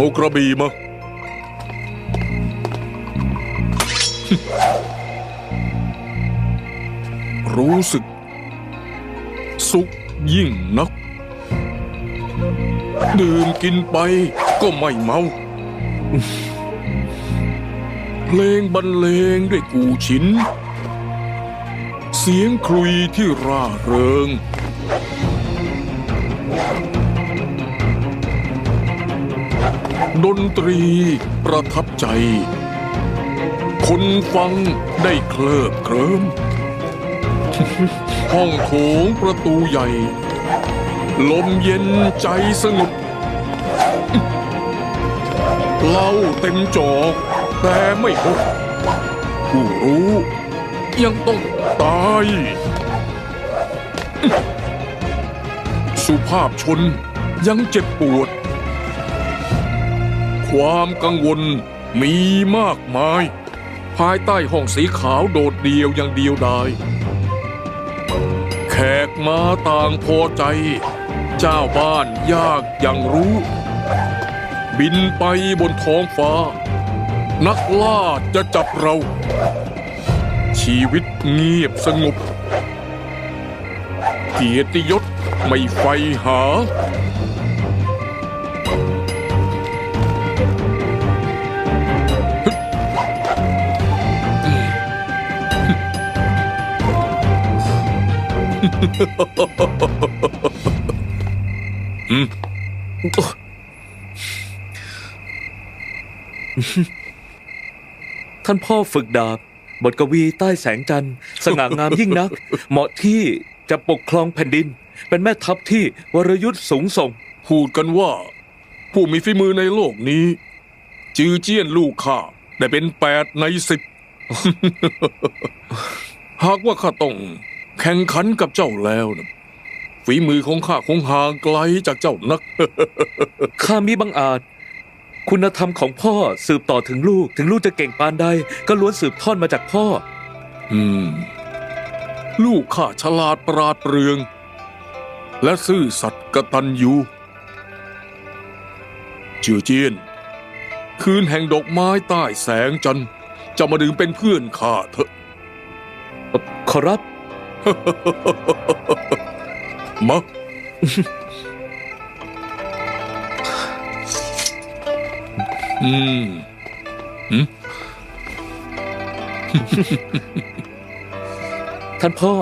เอากระบี่มา รู้สึก สุขยิ่งนัก ดื่มกินไปก็ไม่เมา เพลงบรรเลงด้วยกูชิน เสียงคลุยที่ร่าเริง ดนตรีประทับใจ คนฟังได้เคลิบเคลิ้มห้องโถงประตูใหญ่ ลมเย็นใจสงบเหล้าเต็มจอกแต่ไม่หมดผู้รู้ยังต้องตาย สุภาพชนยังเจ็บปวด ความกังวลมีมากมาย ภายใต้ห้องสีขาวโดดเดียวอย่างเดียวดายแขกมาต่างพอใจ เจ้าบ้านยากอย่างรู้ บินไปบนท้องฟ้า นักล่าจะจับเรา ชีวิตเงียบสงบ เกียรติยศไม่ไฟหา ท่านพ่อฝึกดาบ บทกวีใต้แสงจันทร์สง่างามยิ่งนัก เหมาะที่จะปกครองแผ่นดิน เป็นแม่ทัพที่วรยุทธ์สูงส่ง พูดกันว่า ผู้มีฝีมือในโลกนี้ จือเจี้ยนลูกข้าได้เป็นแปดในสิบหากว่าข้าต้อง แข่งขันกับเจ้าแล้วนะฝีมือของข้าคงห่างไกลจากเจ้านัก ข้ามิบังอาจ คุณธรรมของพ่อสืบต่อถึงลูก ถึงลูกจะเก่งปานใด ก็ล้วนสืบทอดมาจากพ่อ อืม ลูกข้าฉลาดปราดเปรือง และซื่อสัตย์กตัญญูเจือเจียน คืนแห่งดอกไม้ใต้แสงจันทร์จะมาดื่มเป็นเพื่อนข้าเถอะ ขอรับ มาอืมท่านพ่อ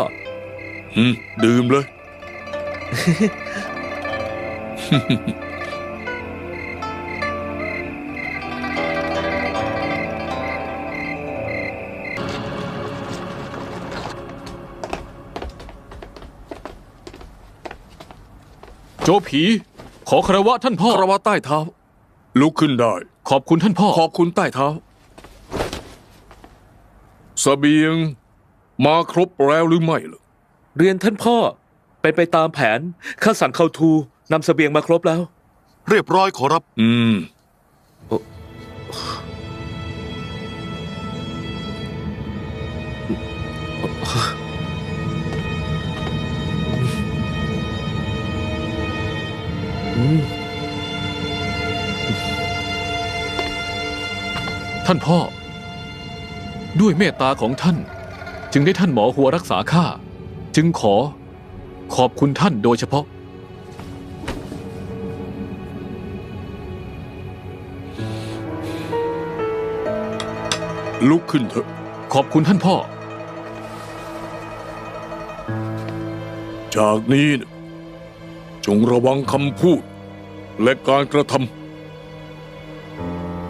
อืม ดื่มเลย โจผี ขอคารวะท่านพ่อ คารวะใต้เท้า ลุกขึ้นได้ ขอบคุณท่านพ่อ ขอบคุณใต้เท้าสเสบียง มาครบแล้วหรือไม่ล่ะเรียนท่านพ่อ เป็นไปตามแผน ข้าสั่งเข้าทูนำเสบียงมาครบแล้ว เรียบร้อยขอรับ อืม ท่านพ่อ ด้วยเมตตาของท่าน จึงได้ท่านหมอหัวรักษาข้าจึงขอขอบคุณท่านโดยเฉพาะ ลุกขึ้นเถอะ ขอบคุณท่านพ่อ จากนี้นะจงระวังคำพูด และการกระทำ